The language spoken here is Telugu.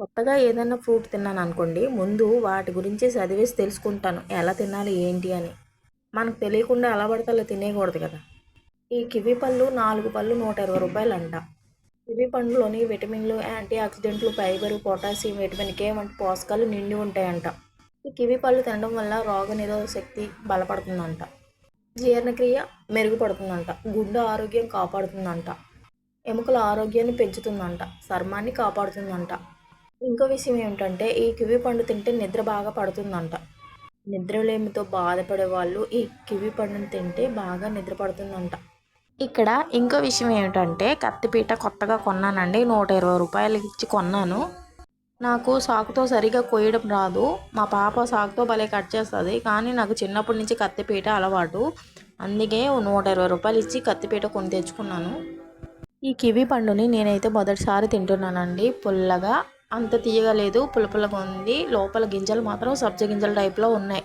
కొత్తగా ఏదైనా ఫ్రూట్ తిన్నాను అనుకోండి ముందు వాటి గురించి చదివేసి తెలుసుకుంటాను. ఎలా తినాలి ఏంటి అని. మనకు తెలియకుండా ఎలా పడితే అలా తినేయకూడదు కదా. ఈ కివి పళ్ళు నాలుగు పళ్ళు నూట ఇరవై రూపాయలు అంట కివి పండులోని విటమిన్లు యాంటీ ఆక్సిడెంట్లు ఫైబర్ పొటాషియం విటమిన్ కే వంటి పోషకాలు నిండి ఉంటాయంట. ఈ కివి పళ్ళు తినడం వల్ల రోగ నిరోధక శక్తి బలపడుతుందంట. జీర్ణక్రియ మెరుగుపడుతుందంట. గుండె ఆరోగ్యం కాపాడుతుందంట. ఎముకల ఆరోగ్యాన్ని పెంచుతుందంట. చర్మాన్ని కాపాడుతుందంట. ఇంకో విషయం ఏమిటంటే ఈ కివి పండు తింటే నిద్ర బాగా పడుతుందంట. నిద్రలేమితో బాధపడే వాళ్ళు ఈ కివి పండుని తింటే బాగా నిద్ర పడుతుందంట. ఇక్కడ ఇంకో విషయం ఏమిటంటే కత్తిపీట కొత్తగా కొన్నానండి. నూట ఇరవై రూపాయలు ఇచ్చి కొన్నాను. నాకు సాకుతో సరిగా కొయ్యడం రాదు. మా పాప సాకుతో భలే కట్ చేస్తుంది. కానీ నాకు చిన్నప్పటి నుంచి కత్తిపీట అలవాటు. అందుకే నూట ఇరవై రూపాయలు ఇచ్చి కత్తిపీట కొని తెచ్చుకున్నాను. ఈ కివి పండుని నేనైతే మొదటిసారి తింటున్నానండి. పుల్లగా అంత తీయగా లేదు పుల్ల ఉంది. లోపల గింజలు మాత్రం సబ్జ గింజల టైప్లో ఉన్నాయి.